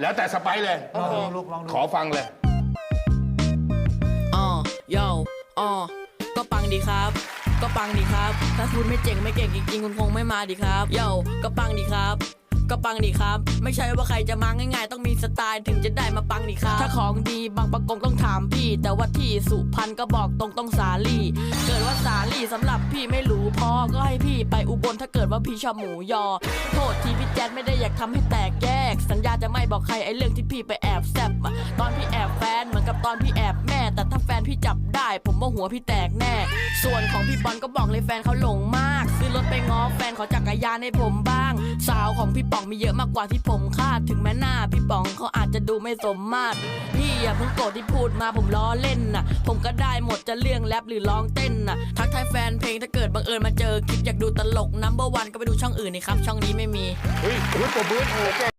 แล้วแต่สไปซ์เลย ลองดูลูกลองดู ขอฟังเลย อ๋อโยอ๋อก็ปังดีครับ ก็ปังดีครับ ถ้าคุณไม่เจ๋งไม่เก่งจริงๆคุณคงไม่มาดีครับโยก็ปังดีครับ ก็ปังดีครับ ไม่ใช่ว่าใครจะมาง่ายๆ ต้องมีสไตล์ถึงจะได้มาปังดีครับ ถ้าของดีบางประกงต้องถามพี่ แต่ว่าที่สุพรรณก็บอกตรงต้องสาลี่ เกิดว่าสาลี่สำหรับพี่ไม่รู้พอ ก็ให้พี่ไปอุบลถ้าเกิดว่าพี่ชอบหมูยอ โทษทีพี่แจ๊ดไม่ได้อยากทำให้แตกแยกสัญญาจะไม่บอก ใครไอ้เรื่องที่พี่ไปแอบแซบอะตอนพี่แอบแฟนเหมือนกับตอนพี่แอบแม่ แต่ถ้าแฟนพี่จับได้ ผมว่าหัวพี่แตกแน่ ส่วนของพี่บอลก็บอกเลยแฟนเขาหลงมาก ซื้อรถไปง้อแฟนขอจักรยานให้ผมบ้าง สาวของพี่ป๋องมีเยอะมากกว่าที่ผมคาด ถึงแม้หน้าพี่ป๋องเขาอาจจะดูไม่สมมาตรพี่อย่าเพิ่งโกรธที่พูดมาผมล้อเล่นน่ะ ผมก็ได้หมดจะเรื่องแรปหรือร้องเต้นน่ะ ทักทายแฟนเพลงถ้าเกิดบังเอิญมาเจอคลิปอยากดูตลกนัมเบอร์วันก็ไปดูช่องอื่นนี่ครับ ช่องนี้ไม่มี เฮ้ยเฮ้ยปรบมือโอ้โหเก่ง